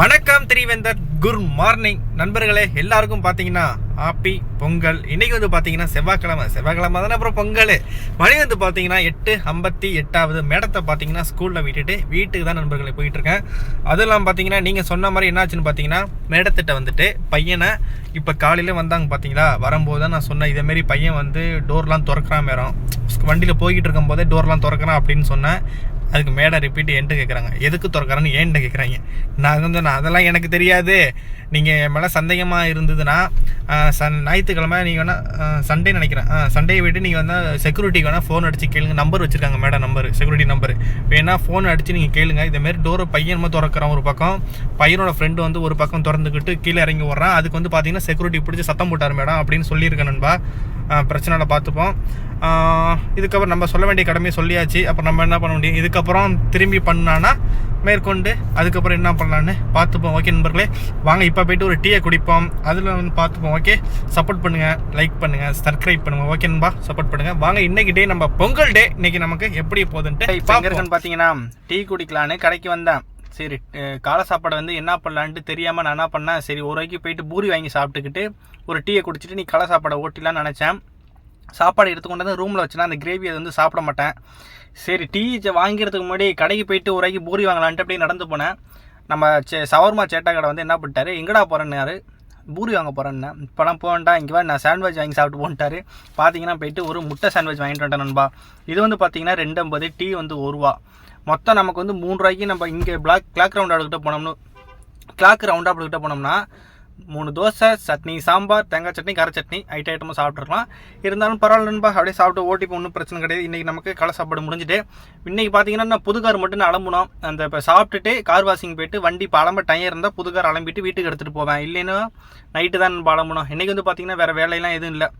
வணக்கம் திரிவேந்தர். Good morning நண்பர்களே எல்லாருக்கும் பார்த்தீங்கன்னா ஹாப்பி பொங்கல். இன்றைக்கி வந்து பார்த்தீங்கன்னா செவ்வாய்க்கிழமை. செவ்வாய்க்கிழமை தானே அப்புறம் பொங்கல். மணி வந்து பார்த்தீங்கன்னா எட்டு ஐம்பத்தி எட்டாவது மேடத்தை பார்த்தீங்கன்னா ஸ்கூலில் விட்டுட்டு வீட்டுக்கு தான் நண்பர்களே போயிட்டுருக்கேன் அதுவும் இல்லாமல் பார்த்தீங்கன்னா நீங்கள் சொன்ன மாதிரி என்னாச்சுன்னு பார்த்தீங்கன்னா மேடத்திட்ட வந்துட்டு பையனை இப்போ காலையில் வந்தாங்க பார்த்தீங்களா? வரும்போது தான் நான் சொன்னேன் இதேமாரி பையன் வந்து டோர்லாம் திறக்கிறான் மேரம் வண்டியில் போய்கிட்டு இருக்கும்போதே டோர்லாம் திறக்கிறான் அப்படின்னு சொன்னேன். அதுக்கு மேடை ரிப்பீட் என்கிட்ட கேட்குறாங்க எதுக்கு திறக்கிறேன்னு ஏன்ட்ட கேட்குறாங்க நான் வந்து நான் அதெல்லாம் எனக்கு தெரியாது. நீங்கள் என் மேலே சந்தேகமாக இருந்ததுன்னா சன் ஞாயிற்றுக்கிழமை நீங்கள் வேணால் சண்டே நினைக்கிறேன். சண்டே விட்டு நீங்கள் வந்து செக்யூரிட்டிக்கு வேணால் ஃபோன் அடித்து கேளுங்க. நம்பர் வச்சுருக்காங்க மேடம் நம்பர் செக்யூரிட்டி நம்பர் வேணால் ஃபோன் அடித்து நீங்கள் கேளுங்க. இதேமாரி டோரை பையன் திறக்கிறான் ஒரு பக்கம். பையனோட ஃப்ரெண்டு வந்து ஒரு பக்கம் திறந்துக்கிட்டு கீழே இறங்கி வர்றான் அதுக்கு வந்து பார்த்தீங்கன்னா செக்யூரிட்டி பிடிச்சி சத்தம் போட்டார் மேடம் அப்படின்னு சொல்லியிருக்கேன் நண்பா. பிரச்சனையில் பார்த்துப்போம் இதுக்கப்புறம் நம்ம சொல்ல வேண்டிய கடமையை சொல்லியாச்சு. அப்புறம் நம்ம என்ன பண்ண முடியும்? இதுக்கப்புறம் திரும்பி பண்ணான்னா மேற்கொண்டு அதுக்கப்புறம் என்ன பண்ணலான்னு பார்த்துப்போம் ஓகே நண்பர்களே? வாங்க இப்போ போயிட்டு ஒரு டீயை குடிப்போம். அதில் வந்து பார்த்துப்போம் ஓகே சப்போர்ட் பண்ணுங்கள் லைக் பண்ணுங்கள் சப்ஸ்கிரைப் பண்ணுங்கள் ஓகே நண்பா? சப்போர்ட் பண்ணுங்கள் வாங்க இன்னைக்கு டே நம்ம பொங்கல் டே இன்னைக்கு நமக்கு எப்படி போகுதுன்ட்டு இப்போ இருக்குன்னு பார்த்தீங்கன்னா டீ குடிக்கலான்னு கடைக்கு வந்தேன். சரி காலை சாப்பாடு வந்து என்ன பண்ணலான்ட்டு தெரியாமல் நான் என்ன பண்ணேன்? சரி ஒரு வரைக்கும் போயிட்டு பூரி வாங்கி சாப்பிட்டுக்கிட்டு ஒரு டீயை குடிச்சிட்டு நீ காலை சாப்பாடை ஓட்டிலான்னு நினச்சேன். சாப்பாடு எடுத்துக்கொண்டு வந்து ரூமில் வச்சுனா அந்த கிரேவி அது வந்து சாப்பிட மாட்டேன். சரி டீ வாங்கிறதுக்கு முன்னாடி கடைக்கு போயிட்டு ஒரு ரூபாய்க்கு பூரி வாங்கலான்ட்டு அப்படியே நடந்து போனேன். நம்ம சே சவர்மா சேட்டா கடை வந்து என்ன பண்ணிட்டாரு? எங்கடா போகிறேன்னாரு பூரி வாங்க போகிறேன்னு இப்போலாம் போகண்டா இங்கே நான் சாண்ட்விச் வாங்கி சாப்பிட்டு போன்ட்டாரு. பார்த்தீங்கன்னா போயிட்டு ஒரு முட்டை சாண்ட்விச் வாங்கிட்டு வந்துட்டேன் நண்பா. இது வந்து பார்த்தீங்கன்னா ரெண்டு ஐம்பது டீ வந்து ஒரு ரூபா மொத்தம் நமக்கு வந்து மூணு ரூபாய்க்கு நம்ம இங்கே பிளாக் கிளாக் ரவுண்ட் எடுக்கிட்ட போனோம்னு கிளாக் ரவுண்டாக எடுக்கிட்ட போனோம்னா மூணு தோசை சட்னி சாம்பார் தேங்காய் சட்னி கார சட்னி ஐட்ட ஐட்டமும் சாப்பிட்ருக்கலாம் இருந்தாலும் பரவாயில்ல நண்பா அப்படியே சாப்பிட்டு ஓட்டி ஒன்றும் பிரச்சனை கிடையாது. இன்றைக்கி நமக்கு களை சாப்பாடு முடிஞ்சுட்டு. இன்றைக்கி பார்த்தீங்கன்னா நான் புது கார் மட்டும் நான் அலம்பணும் அந்த இப்போ சாப்பிட்டுட்டு கார் வாஷிங் போயிட்டு வண்டி இப்போ அலம்ப டயர் இருந்தால் புது கார் அலம்பிட்டு வீட்டுக்கு எடுத்துகிட்டு போவேன். இல்லைன்னா நைட்டு தான் நம்ம அலம்பணும் இன்றைக்கி வந்து பார்த்தீங்கன்னா வேறு வேலையெல்லாம் எதுவும் இல்லை.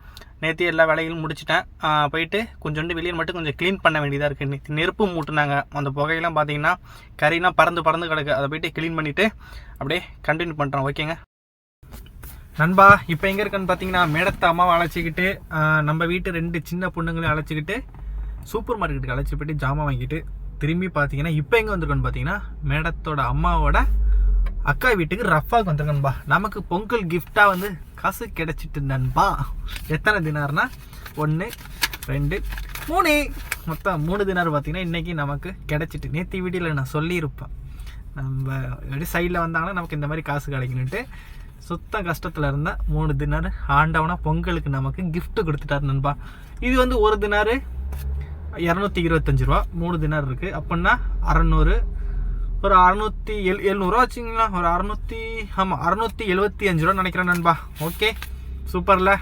நேற்று எல்லா வேலைகளும் முடிச்சிட்டேன். போயிட்டு கொஞ்சோண்டு வெளியே மட்டும் கொஞ்சம் க்ளீன் பண்ண வேண்டியதாக இருக்குது நேற்று நெருப்பு மூட்டினாங்க. அந்த புகையெல்லாம் பார்த்தீங்கன்னா கறிலாம் பறந்து பறந்து கிடக்கு. அதை போயிட்டு க்ளீன் பண்ணிவிட்டு அப்படியே கண்டினியூ பண்ணுறோம் ஓகேங்க நண்பா இப்போ எங்கே இருக்கேன்னு பார்த்தீங்கன்னா மேடத்தை அம்மாவை அழைச்சிக்கிட்டு நம்ம வீட்டு ரெண்டு சின்ன பொண்ணுங்களையும் அழைச்சிக்கிட்டு சூப்பர் மார்க்கெட்டுக்கு அழைச்சி போயிட்டு ஜாமான் வாங்கிட்டு திரும்பி பார்த்தீங்கன்னா இப்போ எங்கே வந்திருக்கோன்னு பார்த்தீங்கன்னா மேடத்தோட அம்மாவோட அக்கா வீட்டுக்கு ரஃபாக்கு வந்திருக்கேன்பா நமக்கு பொங்கல் கிஃப்டாக வந்து காசு கிடச்சிட்டு நண்பா. எத்தனை தினார்னா ஒன்று ரெண்டு மூணு. மொத்தம் மூணு தினார் பார்த்தீங்கன்னா இன்றைக்கி நமக்கு கிடச்சிட்டு நேற்று வீடியோவில் நான் சொல்லியிருப்பேன். நம்ம எப்படி சைடில் வந்தாங்கன்னா நமக்கு இந்த மாதிரி காசு கிடைக்கணுன்ட்டு சுத்த கஷ்டத்தில் இருந்தால் மூணு தினார் ஆண்டவனா பொங்கலுக்கு நமக்கு கிஃப்ட்டு கொடுத்துட்டாரு நண்பா. இது வந்து ஒரு தினார் இரநூத்தி இருபத்தஞ்சு ரூபா. மூணு தினார் இருக்குது அப்படின்னா அறநூறு ஒரு அறநூற்றி எல் எழுநூறுவா வச்சுங்களா ஒரு அறநூற்றி ஆமாம் அறநூற்றி எழுபத்தி அஞ்சு ரூபா நினைக்கிறேன் நண்பா. ஓகே? சூப்பரில்.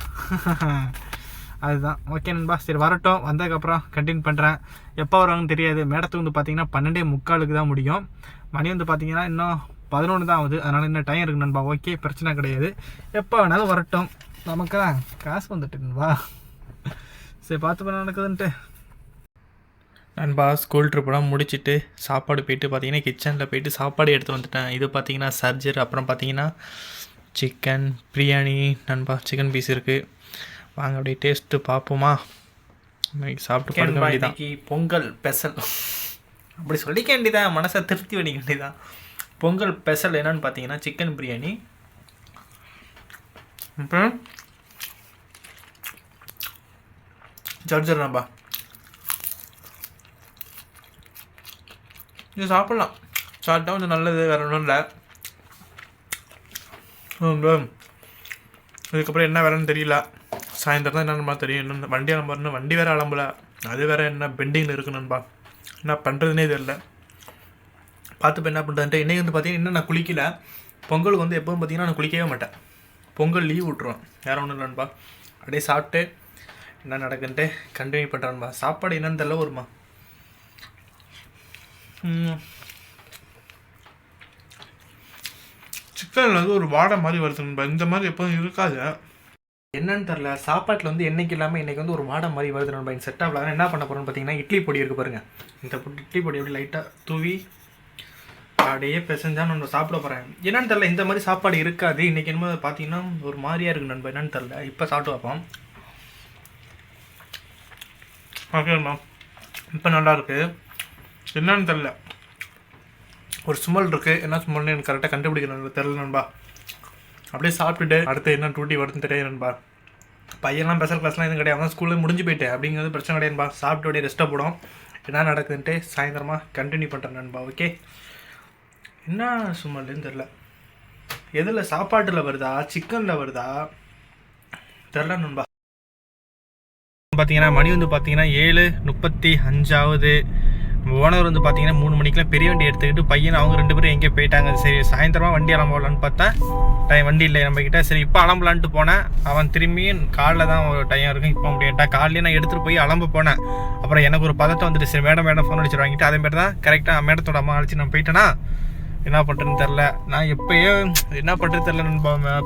அதுதான். ஓகே நண்பா. சரி வரட்டும். வந்ததுக்கப்புறம் கண்டினியூ பண்ணுறேன் எப்போ வருவாங்கன்னு தெரியாது. மேடத்துக்கு வந்து பார்த்தீங்கன்னா பன்னெண்டே முக்காலுக்கு தான் முடியும். மணி வந்து பார்த்தீங்கன்னா இன்னும் பதினொன்று தான் ஆகுது. அதனால் இன்னும் டைம் இருக்கு நண்பா. ஓகே பிரச்சனை கிடையாது. எப்போ வேணாலும் வரட்டும். நமக்கு தான் காசு வந்துட்டு நண்பா. சரி பார்த்து பண்ண நடக்குதுன்ட்டு. நண்பா ஸ்கூல் ட்ரிப்பெல்லாம் முடிச்சுட்டு சாப்பாடு போயிட்டு பார்த்தீங்கன்னா கிச்சனில் போயிட்டு சாப்பாடு எடுத்து வந்துட்டேன். இது பார்த்தீங்கன்னா சர்ஜர் அப்புறம் பார்த்தீங்கன்னா சிக்கன் பிரியாணி நண்பா. சிக்கன் பீஸ் இருக்குது வாங்க அப்படியே டேஸ்ட்டு பார்ப்போமா? இன்னைக்கு சாப்பிட்டு படுக்க வேண்டியதான் பொங்கல் ஸ்பெஷல் அப்படி சொல்லிக்க வேண்டியதான் மனசை திருப்தி பண்ணிக்க வேண்டியதான் பொங்கல் ஸ்பெஷல் என்னன்னு பார்த்தீங்கன்னா சிக்கன் பிரியாணி. அப்புறம் சார்ஜர் நம்பா. இது சாப்பிட்லாம். சாப்பிட்டா கொஞ்சம் நல்லது வேற ஒன்றும் இல்லை. இதுக்கப்புறம் என்ன வேலைன்னு தெரியல. சாயந்தரம் தான் என்னென்னு தெரியும் இன்னும் வண்டி அலம்புறன்னு வண்டி வேறு அலம்பலை. அது வேறு என்ன பெண்டிங்கில் இருக்கு நண்பா என்ன பண்ணுறதுனே தெரியல. பார்த்து இப்போ என்ன பண்ணுறதுன்ட்டு இன்றைக்கி வந்து பார்த்தீங்கன்னா இன்னும் நான் குளிக்கல. பொங்கலுக்கு வந்து எப்போவும் பார்த்தீங்கன்னா நான் குளிக்கவே மாட்டேன். பொங்கல் லீவ் விட்ருவேன் வேற ஒன்றும் இல்லை அப்படியே சாப்பிட்டு என்ன நடக்குன்ட்டு கண்டினியூ பண்ணுறேன்பா சாப்பாடு என்னன்னு தெரியல வருமா சிக்கனில் வந்து ஒரு வாடை மாதிரி வருதுன்பா இந்த மாதிரி எப்போதும் இருக்காது. என்னன்னு தெரில சாப்பாட்டில் வந்து என்னைக்கு இல்லாமல் இன்றைக்கி வந்து ஒரு வாடை மாதிரி வருது நண்பா. இந்த செட் ஆகலாம் என்ன பண்ண போகிறோம்னு பார்த்தீங்கன்னா இட்லி பொடி இருக்குது பாருங்கள் இந்த இட்லி பொடி அப்படி லைட்டாக தூவி அப்படியே பிசைஞ்சா நம்ம சாப்பிட போகிறேன் என்னன்னு தெரில இந்த மாதிரி சாப்பாடு இருக்காது. இன்னைக்கு என்னமோ பார்த்தீங்கன்னா ஒரு மாதிரியா இருக்கு நண்பா என்னன்னு தெரில இப்போ சாப்பிட்டு பார்ப்போம். ஓகேம்மா இப்போ நல்லா இருக்குது என்னன்னு தெரில ஒரு ஸ்மெல் இருக்குது என்ன ஸ்மெல்னு எனக்கு கரெக்டாக கண்டுபிடிக்கணும் தெரில நண்பா அப்படியே சாப்பிட்டுட்டு அடுத்து என்ன டூட்டி வருதுன்னு தெரியாது நண்பா. பையன்லாம் ஸ்பெஷல் கிளாஸ்லாம் எதுவும் கிடையாது. அவன் ஸ்கூலில் முடிஞ்சு போயிட்டேன் அப்படிங்கிறது பிரச்சனை கிடையாதுப்பா சாப்பிட்டு அப்படியே ரெஸ்ட்டாக போடும். என்ன நடக்குதுன்ட்டு சாயந்தரமாக கண்டினியூ பண்ணுறேன் நண்பா ஓகே என்ன சும்மாலேன்னு தெரில. எதில் சாப்பாட்டில் வருதா? சிக்கனில் வருதா? தெரில நண்பா. பார்த்தீங்கன்னா மணி வந்து பார்த்தீங்கன்னா ஏழு முப்பத்தி அஞ்சாவது. ஓனர் வந்து பார்த்தீங்கன்னா மூணு மணிக்கெலாம் பெரிய வண்டி எடுத்துக்கிட்டு பையன் அவங்க ரெண்டு பேரும் எங்கேயோ போயிட்டாங்க. சரி சாயந்தரமாக வண்டி அலம்பலான்னு பார்த்தா டைம் வண்டி இல்லை நம்ம சரி இப்போ அலம்பலான்ட்டு போனேன். அவன் திரும்பியும் காலைல தான் ஒரு டைம் இருக்கும். இப்போ முடியாட்டா காலையிலே நான் எடுத்துகிட்டு போய் அலம்ப போனேன். அப்புறம் எனக்கு ஒரு பதட்டம் வந்துட்டு சரி மேடம் மேடம் ஃபோன் அடிச்சு வாங்கிட்டு அதே மாதிரி தான் கரெக்டாக மேடத்தோட அம்மா அழைச்சி நான் போயிட்டேன்னா என்ன பண்ணுறதுன்னு தெரில நான் எப்பயும் என்ன பண்ணுறது தெரில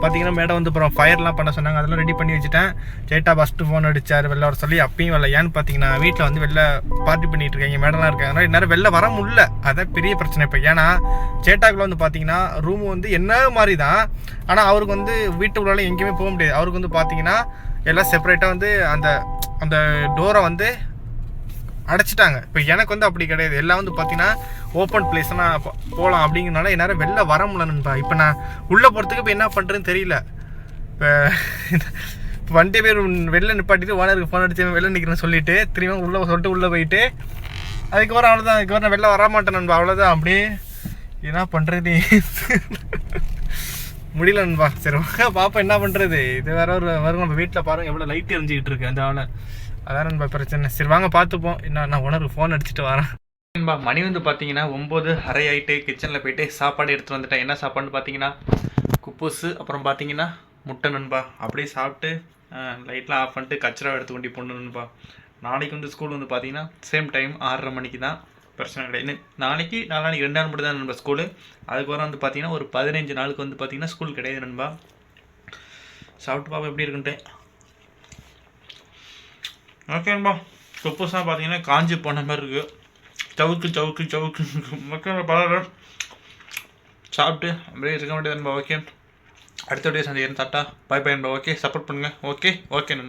பார்த்தீங்கன்னா மேடம் வந்து அப்புறம் ஃபயர்லாம் பண்ண சொன்னாங்க. அதெல்லாம் ரெடி பண்ணி வச்சுட்டேன். சேட்டா ஃபஸ்ட்டு ஃபோன் அடிச்சார் வெளில வர சொல்லி அப்பயும் வரல. ஏன்னு பார்த்தீங்கன்னா வீட்டில் வந்து வெளில பார்ட்டி பண்ணிகிட்டு இருக்காங்க மேடம்லாம் இருக்காங்க. அதனால நேரம் வெளில வர முடியல. அதான் பெரிய பிரச்சனை இப்போ. ஏன்னா சேட்டாக்குள்ள வந்து பார்த்தீங்கன்னா ரூம் வந்து என்ன மாதிரி தான் ஆனால் அவருக்கு வந்து வீட்டு உள்ளால எங்கேயுமே போக முடியாது. அவருக்கு வந்து பார்த்தீங்கன்னா எல்லாம் செப்பரேட்டாக வந்து அந்த அந்த டோரை வந்து அடைச்சிட்டாங்க. இப்போ எனக்கு வந்து அப்படி கிடையாது. எல்லாம் வந்து பார்த்தீங்கன்னா ஓப்பன் பிளேஸ்னா போகலாம் அப்படிங்கிறனால என்னால் வெளில வர முடியலன்பா இப்போ நான் உள்ளே போகிறதுக்கு இப்போ என்ன பண்ணுறதுன்னு தெரியல. இப்போ வண்டி பேர் வெளில நிப்பாட்டிட்டு ஓனருக்கு ஃபோன் அடிச்சு வெளில நிற்கிறேன்னு சொல்லிட்டு திரும்ப உள்ளே சொல்லிட்டு உள்ளே போயிட்டு அதுக்கப்புறம் அவ்வளோதான் அதுக்கப்புறம் நான் வெளில வர மாட்டேன் நண்பா. அவ்வளோதான் அப்படியே என்ன பண்ணுறது முடியல நண்பா. சரி பாப்பா என்ன பண்ணுறது இது வேற ஒரு வரும் நம்ம வீட்டில் பாருங்க எவ்வளோ லைட் எரிஞ்சிக்கிட்டு இருக்கு அந்த ஆளை. அதான் நண்பா பிரச்சனை. சரி வாங்க பார்த்துப்போம். என்ன நான் உணர்வு ஃபோன் அடிச்சுட்டு வரேன். நண்பா மணி வந்து பார்த்தீங்கன்னா ஒம்பது அரை ஆகிட்டு கிச்சனில் போயிட்டு சாப்பாடு எடுத்துகிட்டு வந்துட்டேன். என்ன சாப்பாடுன்னு பார்த்தீங்கன்னா குப்பூசு அப்புறம் பார்த்தீங்கன்னா முட்டை நண்பா. அப்படியே சாப்பிட்டு லைட்லாம் ஆஃப் பண்ணிட்டு கச்சரா எடுத்து கொண்டு போடணும் நண்பா. நாளைக்கு வந்து ஸ்கூல் வந்து பார்த்தீங்கன்னா சேம் டைம் ஆறரை மணிக்கு தான். பிரச்சனை கிடையாது. நாளைக்கு நாளைக்கு ரெண்டு நாள் மட்டும் தான் நண்பா ஸ்கூலு அதுக்கப்புறம் வந்து பார்த்தீங்கன்னா ஒரு பதினஞ்சு நாளுக்கு வந்து பார்த்தீங்கன்னா ஸ்கூல் கிடையாது நண்பா. சாப்பிட்டு பாப்பா எப்படி இருக்குன்ட்டு. ஓகேன்பா குப்பூஸ்லாம் பார்த்தீங்கன்னா காஞ்சி போன மாதிரி இருக்குது சவுக்கு சவுக்கு சவுக்கு. மக்கள் பலரும் சாப்பிட்டு அப்படியே இருக்க வேண்டியது ஓகே அடுத்த வீடியோ சந்திக்கிறேன் bye bye bye okay support பண்ணுங்கள் ஓகே ஓகே